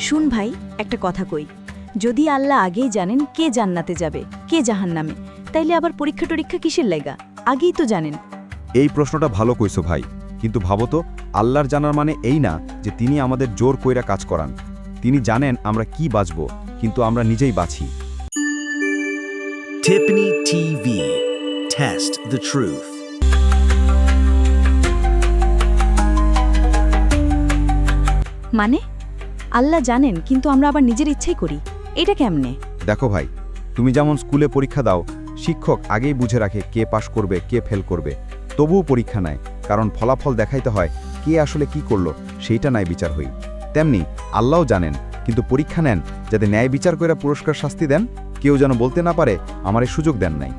শুন ভাই একটা কথা কই। যদি আল্লাহ আগেই জানেন কে জান্নাতে যাবে কে জাহান্নামে তাইলে আবার পরীক্ষা টরীক্ষা কিসের লেগা? আগেই তো জানেন। এই প্রশ্নটা ভালো কইছো ভাই কিন্তু ভাবো তো আল্লাহর জানার মানে এই না যে তিনি আমাদের জোর কইরা কাজ করান। তিনি জানেন আমরা কি বাঁচব কিন্তু আমরা নিজেই the truth. মানে? আল্লাহ জানেন, কিন্তু আমরা আবার নিজের ইচ্ছাই করি। এটা কেমনে? দেখো ভাই, তুমি যেমন স্কুলে পরীক্ষা দাও, শিক্ষক আগেই বুঝে রাখে কে পাশ করবে, কে ফেল করবে। তবুও পরীক্ষা নেয় কারণ ফলাফল দেখাইতে হয় কে আসলে কি করল, সেইটা নাই বিচার হই। তেমনি আল্লাহও জানেন, কিন্তু পরীক্ষা নেন যাতে ন্যায় বিচার করে পুরস্কার শাস্তি দেন, কেউ যেন বলতে না পারে আমার এই সুযোগ দেন নাই।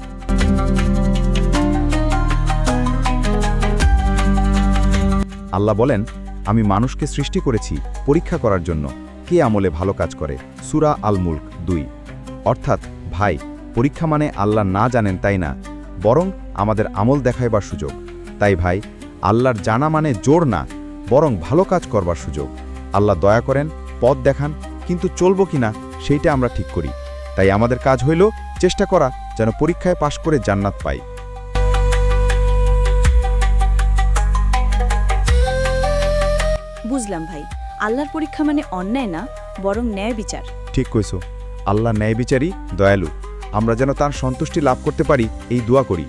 আল্লাহ বলেন আমি মানুষকে সৃষ্টি করেছি পরীক্ষা করার জন্য। কে আমলে ভালো কাজ করে? সুরা আল মুল্ক দুই। অর্থাৎ, ভাই, পরীক্ষা মানে আল্লাহ না জানেন তাই না? বরং আমাদের আমল দেখাইবার সুযোগ। তাই ভাই, আল্লাহর জানা মানে জোর না, বরং ভালো কাজ করবার সুযোগ। আল্লাহ দয়া করেন, পথ দেখান, কিন্তু চলবো কিনা সেইটা আমরা ঠিক করি। তাই আমাদের কাজ হইল, চেষ্টা করা, যেন পরীক্ষায় পাশ করে জান্নাত পাই। বুঝলাম ভাই আল্লাহর পরীক্ষা মানে অন্যায় না বরং ন্যায় বিচার। ঠিক কইছো আল্লাহ ন্যায় বিচারই দয়ালু। আমরা যেন তার সন্তুষ্টি লাভ করতে পারি এই দোয়া করি।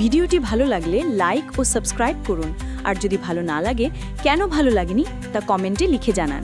ভিডিওটি ভালো লাগলে লাইক ও সাবস্ক্রাইব করুন আর যদি ভালো না লাগে কেন ভালো লাগেনি তা কমেন্টে লিখে জানান।